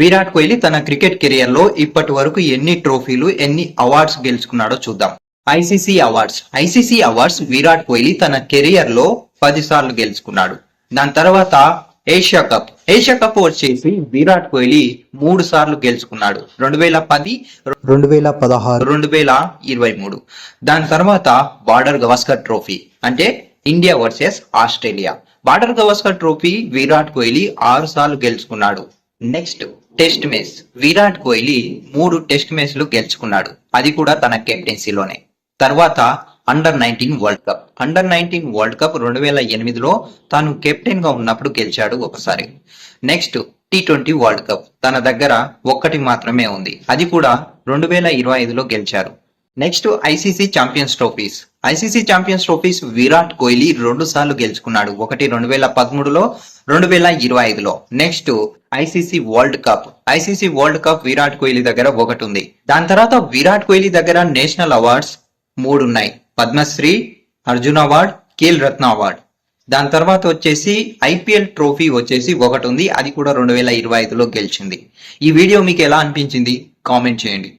విరాట్ కోహ్లీ తన క్రికెట్ కెరియర్లో ఇప్పటి వరకు ఎన్ని ట్రోఫీలు ఎన్ని అవార్డ్స్ గెలుచుకున్నాడో చూద్దాం. ICC awards. ICC awards Virat Kohli తన కెరియర్లో పది సార్లు గెలుచుకున్నాడు. దాని తర్వాత ఏషియా కప్. ఏషియా కప్ వచ్చేసి విరాట్ కోహ్లీ మూడు సార్లు గెలుచుకున్నాడు. రెండు వేల పది రెండు వేల పదహారు. రెండు వేల ఇరవై మూడు. దాని తర్వాత బార్డర్ గవాస్కర్ ట్రోఫీ. అంటే India versus Australia. Border Gavaskar trophy Virat Kohli ఆరు సార్లు గెలుచుకున్నాడు. Next test match Virat Kohli మూడు టెస్ట్ మ్యాచ్లు గెలుచుకున్నాడు. అది కూడా తన కెప్టెన్సీలోనే తర్వాత under nineteen world cup under nineteen world cup రెండు వేల ఎనిమిదిలో తాను కెప్టెన్గా ఉన్నప్పుడు గెలిచాడు ఒకసారి. Next T twenty world cup తన దగ్గర ఒక్కటి మాత్రమే ఉంది. అది కూడా రెండు వేల ఇరవై ఐదులో గెలిచారు. Next ICC champions trophies ICC champions trophies Virat Kohli రెండు సార్లు గెలుచుకున్నాడు. ఒకటి రెండు వేల పదమూడులో రెండు వేల ఇరవై ఐదులో next ICC world cup. ICC world cup Virat Kohli దగ్గర ఒకటి ఉంది. దాని తర్వాత విరాట్ కోహ్లీ దగ్గర నేషనల్ అవార్డ్స్ మూడు ఉన్నాయి. Padmashri Arjun award Khel Ratna award. దాని తర్వాత వచ్చేసి ఐపీఎల్ ట్రోఫీ వచ్చేసి ఒకటి ఉంది. అది కూడా రెండు వేల ఇరవై ఐదులో గెలిచింది. ఈ వీడియో మీకు ఎలా అనిపించింది? కామెంట్ చేయండి.